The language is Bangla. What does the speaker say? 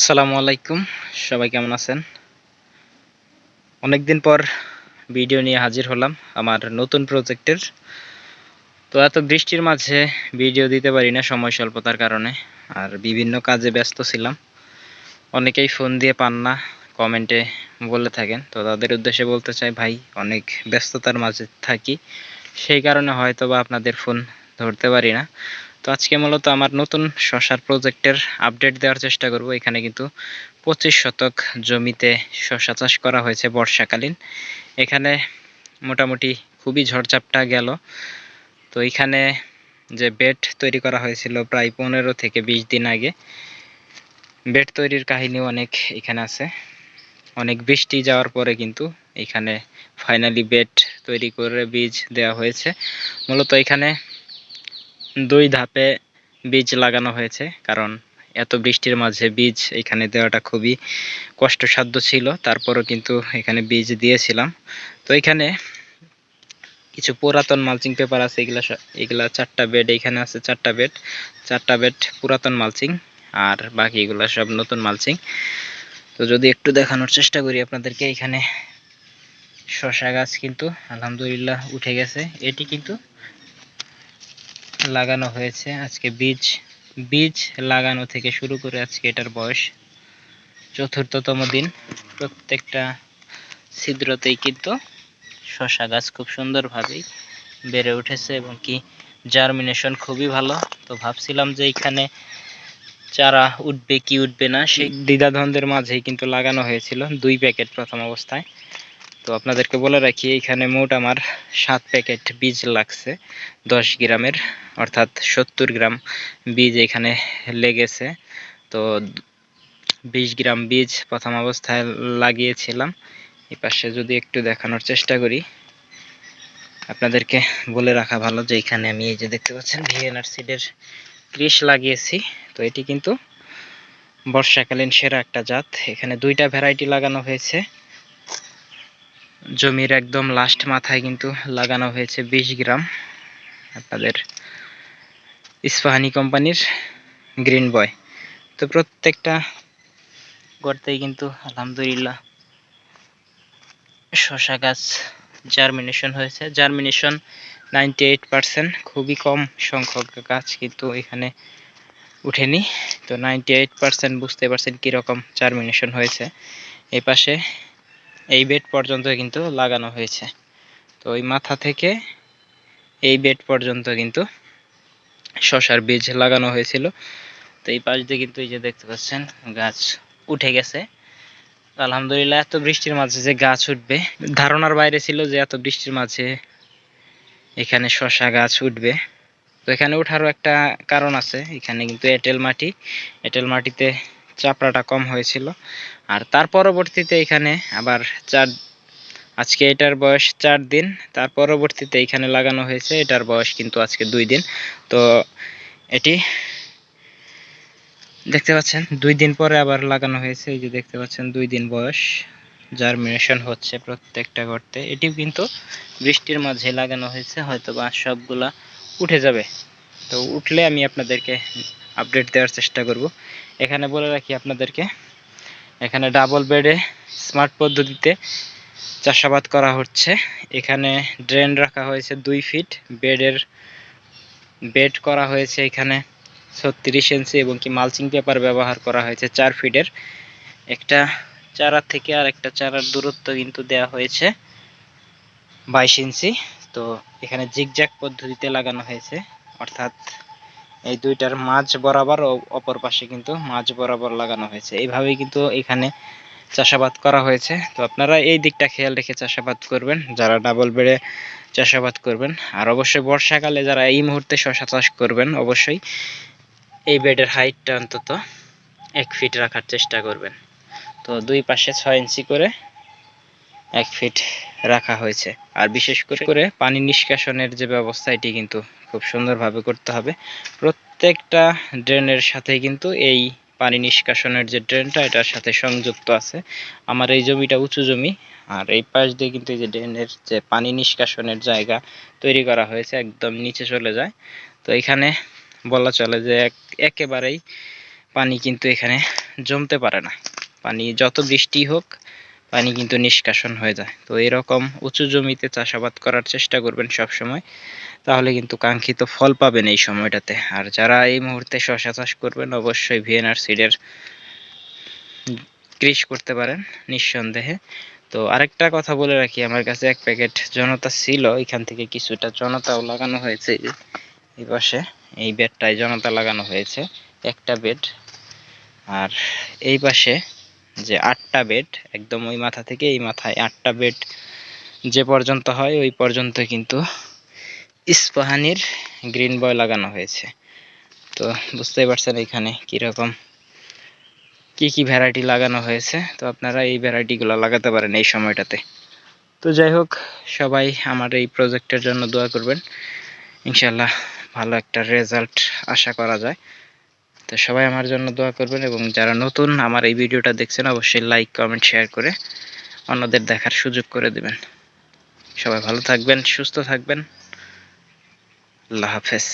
আসসালামু আলাইকুম। সবাই কেমন আছেন? অনেকদিন পর ভিডিও নিয়ে হাজির হলাম আমার নতুন প্রজেক্টের। তো এত বৃষ্টির মাঝে ভিডিও দিতে পারি না সময় স্বল্পতার কারণে, আর বিভিন্ন কাজে ব্যস্ত ছিলাম। অনেকেই ফোন দিয়ে পান না, কমেন্টে বলে থাকেন। তো তাদের উদ্দেশ্যে বলতে চাই, ভাই, অনেক ব্যস্ততার মাঝে থাকি, সেই কারণে হয়তো বা আপনাদের ফোন ধরতে পারি না। তো আজকে মূলত আমার নতুন শশার প্রজেক্টের আপডেট দেওয়ার চেষ্টা করব। এখানে কিন্তু পঁচিশ শতক জমিতে শশা চাষ করা হয়েছে বর্ষাকালীন। এখানে মোটামুটি খুবই ঝড়ঝাপটা গেল। তো এখানে যে বেড তৈরি করা হয়েছিল প্রায় পনেরো থেকে বিশ দিন আগে, বেড তৈরির কাহিনীও অনেক এখানে আছে। অনেক বৃষ্টি যাওয়ার পরে কিন্তু এখানে ফাইনালি বেড তৈরি করে বীজ দেওয়া হয়েছে। মূলত এখানে দুই ধাপে বীজ লাগানো হয়েছে, কারণ এত বৃষ্টির মাঝে বীজ এখানে দেওয়াটা খুবই কষ্টসাধ্য ছিল, তারপরও কিন্তু এখানে বীজ দিয়েছিলাম। তো এখানে কিছু পুরাতন মালচিং পেপার আছে, এগুলা এগুলা চারটা বেড এখানে আছে, চারটা বেড চারটা বেড পুরাতন মালচিং আর বাকি বাকিগুলো সব নতুন মালচিং। তো যদি একটু দেখানোর চেষ্টা করি আপনাদেরকে, এখানে শশা গাছ কিন্তু আলহামদুলিল্লাহ উঠে গেছে, এটি কিন্তু লাগানো হয়েছে। আজকে বীজ বীজ লাগানো থেকে শুরু করে আজকে এটার বয়স চতুর্থতম দিন। প্রত্যেকটা ছিদ্রতেই কিন্তু শশা গাছ খুব সুন্দরভাবেই বেড়ে উঠেছে এবং কি জার্মিনেশন খুবই ভালো। তো ভাবছিলাম যে এখানে চারা উঠবে কি উঠবে না, সেই দ্বিধাদ্বন্দ্বের মাঝেই কিন্তু লাগানো হয়েছিল দুই প্যাকেট প্রথম অবস্থায়। তো আপনাদেরকে বলে রাখি, এখানে মোট আমার সাত প্যাকেট বীজ লাগছে, দশ গ্রামের, অর্থাৎ সত্তর গ্রাম বীজ এখানে লেগেছে। তো বিশ গ্রাম বীজ প্রথম অবস্থায় লাগিয়েছিলাম। এই পাশে যদি একটু দেখানোর চেষ্টা করি, আপনাদেরকে বলে রাখা ভালো যে এখানে আমি এই যে দেখতে পাচ্ছেন ভিএনআর সিডের ক্রিস লাগিয়েছি। তো এটি কিন্তু বর্ষাকালীন সেরা একটা জাত। এখানে দুইটা ভ্যারাইটি লাগানো হয়েছে। জমির একদম লাস্ট মাথায় কিন্তু লাগানো হয়েছে বিশ গ্রাম। আপনাদের ইস্পাহানি কোম্পানির গ্রিন বয়। তো প্রত্যেকটা গর্তেই কিন্তু আলহামদুলিল্লাহ শশা গাছ জার্মিনেশন হয়েছে। জার্মিনেশন নাইনটি এইট পারসেন্ট খুবই কম সংখ্যক গাছ কিন্তু এখানে উঠেনি। তো নাইনটি এইট পারসেন্ট বুঝতে পারছেন কীরকম জার্মিনেশন হয়েছে। এই পাশে এই বেড পর্যন্ত কিন্তু লাগানো হয়েছে। তো ওই মাথা থেকে এই বেড পর্যন্ত কিন্তু শশার বীজ লাগানো হয়েছিল। তো এই পাশ দিয়ে কিন্তু এই যে দেখতে পাচ্ছেন, গাছ উঠে গেছে। আলহামদুলিল্লাহ, এত বৃষ্টির মাঝে যে গাছ উঠবে, ধারণার বাইরে ছিল যে এত বৃষ্টির মাঝে এখানে শশা গাছ উঠবে। তো এখানে ওঠারও একটা কারণ আছে, এখানে কিন্তু এঁটেল মাটি, এঁটেল মাটিতে চাপড়াটা কম হয়েছিল। আর তার পরবর্তীতে এখানে আবার চার, আজকে এটার বয়স চার দিন, তার পরবর্তীতে এখানে লাগানো হয়েছে, এটার বয়স কিন্তু আজকে দুই দিন। তো এটি দেখতে পাচ্ছেন, দুই দিন পরে আবার লাগানো হয়েছে, এই যে দেখতে পাচ্ছেন, দুই দিন বয়স। জার্মিনেশন হচ্ছে প্রত্যেকটা গর্তে। এটিও কিন্তু বৃষ্টির মাঝে লাগানো হয়েছে হয়তো বা সবগুলা উঠে যাবে। তো উঠলে আমি আপনাদেরকে আপডেট দেওয়ার চেষ্টা করব। এখানে বলে রাখি আপনাদেরকে, এখানে ডাবল বেডে স্মার্ট পদ্ধতিতে চাষাবাদ করা হচ্ছে। এখানে ড্রেন রাখা হয়েছে দুই ফিট বেডের বেড করা হয়েছে এখানে ছত্রিশ ইঞ্চি এবং কি মালচিং পেপার ব্যবহার করা হয়েছে চার ফিটের একটা চারা থেকে আর একটা চারার দূরত্ব কিন্তু দেয়া হয়েছে বাইশ ইঞ্চি তো এখানে জিগজ্যাক পদ্ধতিতে লাগানো হয়েছে, অর্থাৎ এই দুইটার মাঝ বরাবর অপর পাশে কিন্তু মাঝ বরাবর লাগানো হয়েছে। এইভাবেই কিন্তু এখানে চাষাবাদ করা হয়েছে। তো আপনারা এই দিকটা খেয়াল রেখে চাষাবাদ করবেন, যারা ডাবল বেড়ে চাষাবাদ করবেন। আর অবশ্যই বর্ষাকালে যারা এই মুহূর্তে শশা চাষ করবেন, অবশ্যই এই বেডের হাইটটা অন্তত এক ফিট রাখার চেষ্টা করবেন। তো দুই পাশে ছয় ইঞ্চি করে এক ফিট রাখা হয়েছে। আর বিশেষ করে পানি নিষ্কাশনের যে ব্যবস্থা, এটি কিন্তু খুব সুন্দরভাবে করতে হবে। প্রত্যেকটা ড্রেনের সাথে কিন্তু এই পানি নিষ্কাশনের যে ড্রেনটা, এটার সাথে সংযুক্ত আছে। আমার এই জমিটা উঁচু জমি, আর এই পাশ দিয়ে কিন্তু এই যে ড্রেনের যে পানি নিষ্কাশনের জায়গা তৈরি করা হয়েছে, একদম নিচে চলে যায়। তো এখানে বলা চলে যে একেবারেই পানি কিন্তু এখানে জমতে পারে না। পানি যত বৃষ্টি হোক পানি কিন্তু নিষ্কাশন হয়ে যায়। তো এরকম উঁচু জমিতে চাষাবাদ করার চেষ্টা করবেন সব সময় তাহলে কিন্তু কাঙ্ক্ষিত ফল পাবেন এই সময়টাতে। আর যারা এই মুহূর্তে শশা চাষ করবেন, অবশ্যই ভিএনআর সিডের কৃষ করতে পারেন নিঃসন্দেহে। তো আরেকটা কথা বলে রাখি, আমার কাছে এক প্যাকেট জনতা ছিল, এখান থেকে কিছুটা জনতাও লাগানো হয়েছে এই পাশে, এই বেডটায় জনতা লাগানো হয়েছে, একটা বেড। আর এই পাশে যে আটটা বেড, একদম ওই মাথা থেকে এই মাথায় আটটা বেড যে পর্যন্ত হয়, ওই পর্যন্ত কিন্তু ইস্পাহানির গ্রিন বয় লাগানো হয়েছে। তো বুঝতেই পারছেন এখানে কীরকম, কি কি ভ্যারাইটি লাগানো হয়েছে। তো আপনারা এই ভ্যারাইটিগুলো লাগাতে পারেন এই সময়টাতে। তো যাই হোক, সবাই আমার এই প্রজেক্টের জন্য দোয়া করবেন। ইনশাল্লাহ ভালো একটা রেজাল্ট আশা করা যায়। তো সবাই আমার জন্য দোয়া করবেন এবং যারা নতুন আমার এই ভিডিওটা দেখছেন, অবশ্যই লাইক কমেন্ট শেয়ার করে অন্যদের দেখার সুযোগ করে দেবেন। সবাই ভালো থাকবেন, সুস্থ থাকবেন। আল্লাহ হাফেজ।